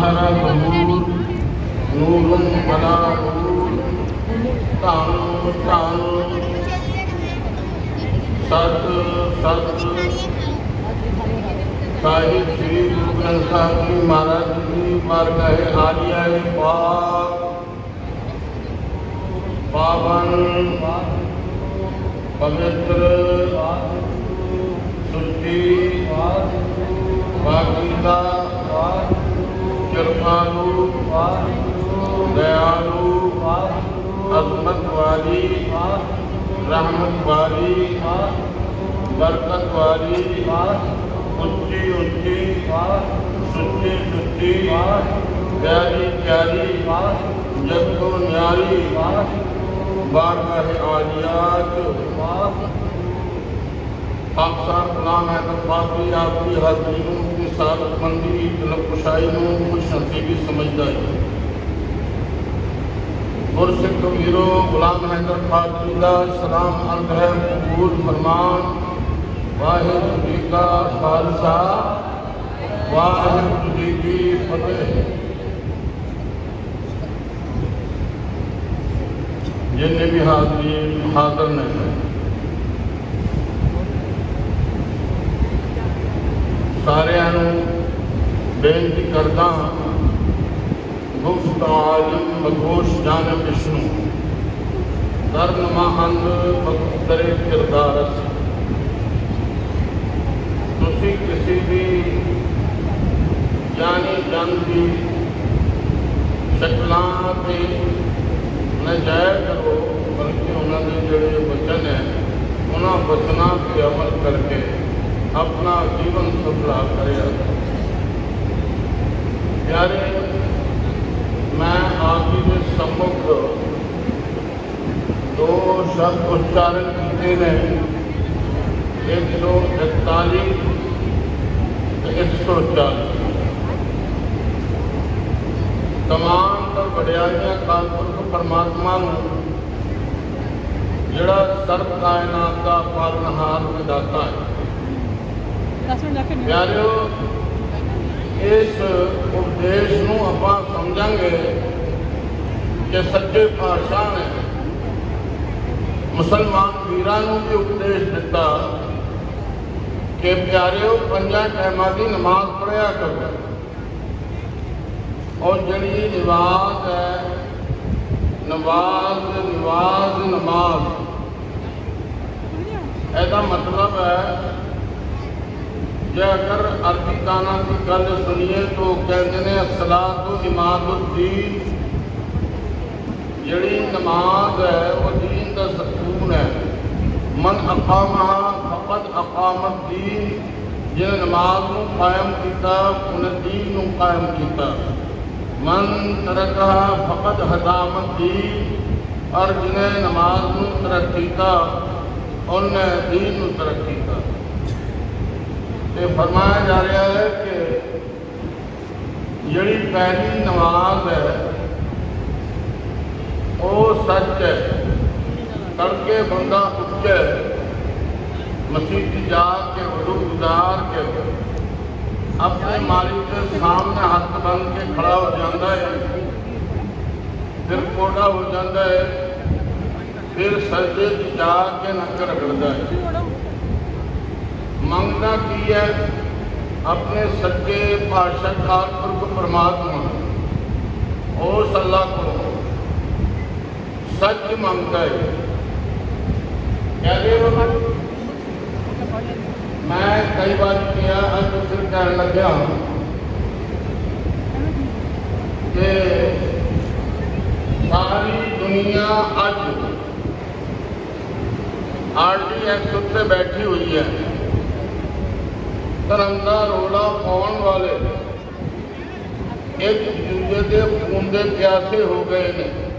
ਮਹਾਰਾ ਨੂਰ ਨੂਰੁਮ ਬਲਾ ਨੂਰ ਧੰਨ ਧੰਨ। ਸਤ ਸਤ। ਸਾਹਿਬ ਸ੍ਰੀ ਗੁਰੂ ਗ੍ਰੰਥ ਸਾਹਿਬ ਜੀ ਮਹਾਰਾਜ ਜੀ ਮਾਰਗ ਹੈ ਆਲਿਆ ਪਾਕ ਪਾਵਨ, ਪਵਿੱਤਰ ਕਿਰਪਾਲੂ ਦਇਆਲੂ ਅਜ਼ਮਤ ਵਾਲੀ ਰਹਿਮਤ ਵਾਲੀ ਬਰਕਤ ਵਾਲੀ ਉੱਚੀ ਬਾਰਗਾਹ خاکسار غلام احمد باقی آپ کی حاضریوں کی سعادت مندی طلب کشائیوں خوش نصیبی سمجھداری مرشد کبیروں، غلام حیدر خاکیلا جی سلام اندر قبول فرمان۔ واحد جی خالصہ، واحد جی فتح۔ جن نے بھی حاضری حاضر نہیں ہے ਸਾਰਿਆਂ ਨੂੰ ਬੇਨਤੀ ਕਰਦਾ ਹਾਂ ਗੁਫਤ ਆਲਮ ਮਖੋਸ਼ ਜਾਨ ਵਿਸ਼ਨੂੰ ਕਰਨ ਮਹੰਦ ਬਖਤਰੇ ਕਿਰਦਾਰਸ। ਤੁਸੀਂ ਕਿਸੇ ਵੀ ਜਾਨੀ ਜਨ ਦੀ ਸ਼ਕਲਾਂ ਤੇ ਨਾ ਜਾਇਆ ਕਰੋ ਬਲਕਿ ਉਹਨਾਂ ਦੇ ਜਿਹੜੇ ਵਚਨ ਹੈ, ਉਹਨਾਂ ਵਚਨਾਂ ਤੇ ਅਮਲ ਕਰਕੇ ਆਪਣਾ ਜੀਵਨ ਸਫਲਾ ਕਰਿਆ ਪਿਆਰੇ, ਮੈਂ ਆਪ ਜੀ ਦੇ ਸੰਮੁਖ ਦੋ ਸ਼ਬਦ ਉਚਾਰਨ ਕੀਤੇ ਨੇ। 141 ਤੇ 140 ਤਮਾਮ ਤੋਂ ਵਡਿਆਈਆਂ ਕਾਲਪੁਰਖ ਪਰਮਾਤਮਾ ਨੂੰ ਜਿਹੜਾ ਸਰਬ ਕਾਇਨਾਤ ਦਾ ਪਾਲਣਹਾਰ ਵਿਦਾਤਾ ਹੈ। ਪਿਆਰਿਓ ਇਸ ਉਪਦੇਸ਼ ਨੂੰ ਆਪਾਂ ਸਮਝਾਂਗੇ ਕਿ ਸੱਚੇ ਪਾਤਸ਼ਾਹ ਨੇ ਮੁਸਲਮਾਨ ਵੀਰਾਂ ਨੂੰ ਵੀ ਉਪਦੇਸ਼ ਦਿੱਤਾ ਕਿ ਪਿਆਰਿਓ ਪੰਜਾਂ ਟਾਈਮਾਂ ਦੀ ਨਮਾਜ਼ ਪੜ੍ਹਿਆ ਕਰੋ। ਔਰ ਜਿਹੜੀ ਨਮਾਜ਼ ਹੈ ਨਮਾਜ਼ ਨਮਾਜ਼ ਨਮਾਜ਼ ਇਹਦਾ ਮਤਲਬ ਹੈ کہ اگر عربی کانا کی گل سنیے تو کہتے ہیں سلاد و الدین، جڑی نماز ہے، وہ دین کا سکون ہے۔ من اقامہ فقط اقامت دین جن نماز نو قائم کیتا، انہیں دین نو قائم کیتا۔ من ترکہ فقط حضامت دین اور جنہیں نماز نو ترک کیتا، انہیں دین نو ترک کیتا۔ ਤੇ ਫਰਮਾਇਆ ਜਾ ਰਿਹਾ ਹੈ ਕਿ ਜਿਹੜੀ ਪਹਿਲੀ ਨਮਾਜ਼ ਹੈ, ਉਹ ਸੱਚ ਹੈ। ਤੜਕੇ ਬੰਦਾ ਉੱਠੇ ਮਸਜਿਦ ਜਾ ਕੇ ਵਜ਼ੂ ਗੁਜ਼ਾਰ ਕੇ, ਆਪਣੇ ਮਾਲਿਕ ਦੇ ਸਾਹਮਣੇ ਹੱਥ ਬੰਨ ਕੇ ਖੜਾ ਹੋ ਜਾਂਦਾ ਹੈ। ਫਿਰ ਕੋਡਾ ਹੋ ਜਾਂਦਾ ਹੈ। ਫਿਰ ਸਜਦੇ 'ਚ ਜਾ ਕੇ ਨੱਕ ਰਗੜਦਾ ਹੈ। ਮੰਗਦਾ ਕੀ ਹੈ ਆਪਣੇ ਸੱਚੇ ਪਾਤਸ਼ਾਹ ਕਾਲਪੁਰਖ ਪਰਮਾਤਮਾ ਉਸ ਅੱਲਾ ਕੋਲੋਂ ਸੱਚ ਮੰਗਦਾ ਹੈ ਕਹਿੰਦੇ ਬਾਬਾ ਮੈਂ ਕਈ ਵਾਰ ਕਿਹਾ ਅੱਜ ਫਿਰ ਕਹਿਣ ਲੱਗਿਆ ਕਿ ਸਾਰੀ ਦੁਨੀਆ ਅੱਜ ਆਰਡੀਐਕਸ ਉੱਤੇ ਬੈਠੀ ਹੋਈ ਹੈ ਧਰਮ ਦਾ ਰੋਲਾ ਪਾਉਣ ਵਾਲੇ ਇੱਕ ਦੂਜੇ ਦੇ ਖੂਨ ਦੇ ਪਿਆਸੇ ਹੋ ਗਏ ਨੇ।